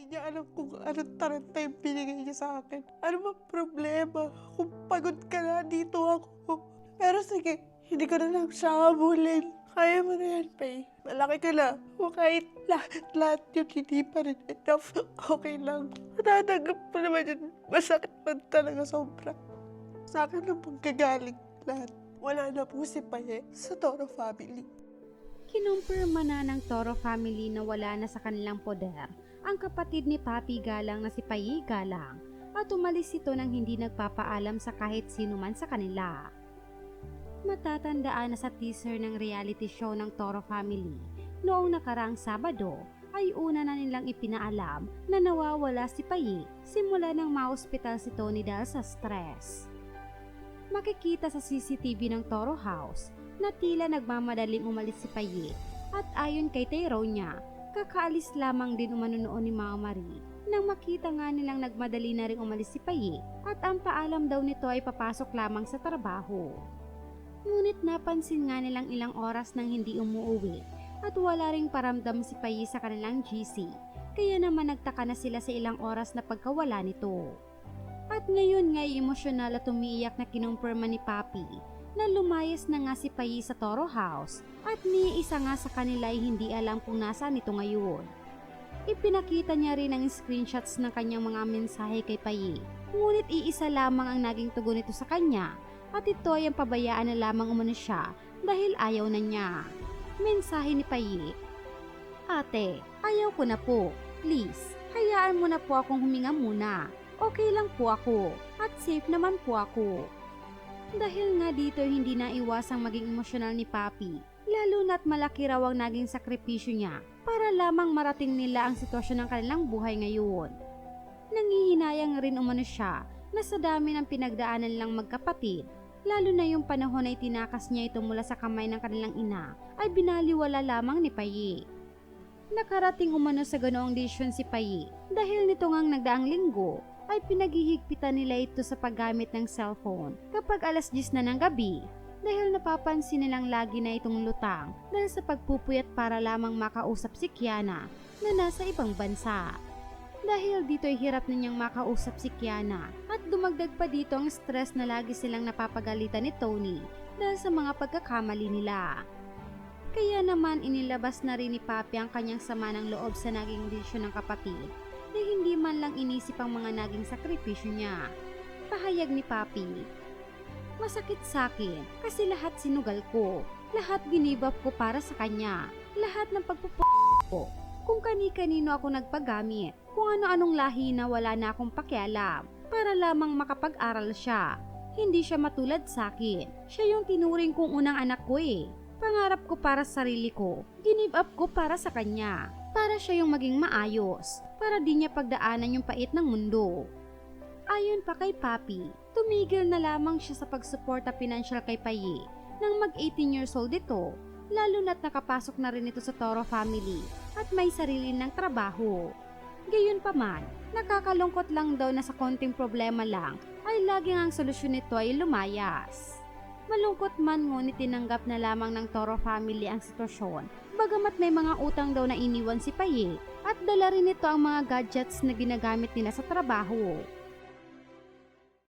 Hindi niya alam kung anong taranta yung binigay niya sa akin. Ano ba problema? Kung pagod ka na, dito ako. Pero sige, hindi ko na lang siya habulin. Kaya mo na yan, Pay. Malaki ka na. Kung kahit lahat-lahat yun, hindi pa rin enough. Okay lang. Matatanggap pa naman yun. Masakit man talaga sobra. Sa akin lang manggagaling lahat. Wala na po si Paye sa Toro family. Kinumpirma na ng Toro family na wala na sa kanilang poder ang kapatid ni Papi Galang na si Payi Galang at umalis ito nang hindi nagpapaalam sa kahit sino man sa kanila. Matatandaan na sa teaser ng reality show ng Toro family noong nakaraang Sabado ay una na nilang ipinaalam na nawawala si Payi simula nang ma-hospital si Tony dahil sa stress. Makikita sa CCTV ng Toro House na tila nagmamadaling umalis si Paye at ayon kay Tyrone kakaalis lamang din umano noon ni Mama Marie nang makita nga nilang nagmadali na rin umalis si Paye at ang paalam daw nito ay papasok lamang sa trabaho. Ngunit napansin nga nilang ilang oras nang hindi umuwi at wala ring paramdam si Paye sa kanilang GC kaya naman nagtaka na sila sa ilang oras na pagkawala nito. At ngayon nga emosyonal at umiiyak na kinumpirma ni Papi na lumayas na nga si Payi sa Toro House at ni isa nga sa kanila ay hindi alam kung nasaan ito ngayon. Ipinakita niya rin ang screenshots ng kanyang mga mensahe kay Payi, ngunit iisa lamang ang naging tugon nito sa kanya at ito ay ang pabayaan na lamang umano siya dahil ayaw na niya. Mensahe ni Payi, Ate, ayaw ko na po. Please, hayaan mo na po akong huminga muna. Okay lang po ako at safe naman po ako. Dahil nga dito hindi na iwasang maging emosyonal ni Papi, lalo na't malaki raw ang naging sakripisyo niya para lamang marating nila ang sitwasyon ng kanilang buhay ngayon. Nangihinayang rin umano siya na sa dami ng pinagdaanan lang magkapatid, lalo na yung panahon ay tinakas niya ito mula sa kamay ng kanilang ina, ay binaliwala lamang ni Payi. Nakarating umano sa ganoong desisyon si Payi dahil nito ngang nagdaang linggo ay pinaghihigpitan nila ito sa paggamit ng cellphone kapag alas 10 na ng gabi dahil napapansin nilang lagi na itong lutang dahil sa pagpupuyat para lamang makausap si Kiana na nasa ibang bansa. Dahil dito ay hirap na niyang makausap si Kiana at dumagdag pa dito ang stress na lagi silang napapagalitan ni Tony dahil sa mga pagkakamali nila. Kaya naman inilabas na rin ni Papi ang kanyang sama ng loob sa naging desisyon ng kapatid na hindi man lang inisip ang mga naging sakripisyo niya. Pahayag ni Papi, Masakit sa akin kasi lahat sinugal ko. Lahat ginibap ko para sa kanya. Lahat ng pagpupo ko. Kung kani-kanino ako nagpagamit. Kung ano-anong lahi na wala na akong pakialam. Para lamang makapag-aral siya. Hindi siya matulad sa akin. Siya yung tinuring kong unang anak ko eh. Pangarap ko para sa sarili ko. Ginib up ko para sa kanya. Para siya yung maging maayos. Para di niya pagdaanan yung pait ng mundo. Ayon pa kay Papi, tumigil na lamang siya sa pagsuporta financial kay Payi nang mag-18 years old ito, lalo na't nakapasok na rin ito sa Toro family at may sarili ng trabaho. Gayunpaman, nakakalungkot lang daw na sa konting problema lang ay laging ang solusyon nito ay lumayas. Malungkot man ngunit tinanggap na lamang ng Toro family ang sitwasyon, bagamat may mga utang daw na iniwan si Paye at dala rin ito ang mga gadgets na ginagamit nila sa trabaho.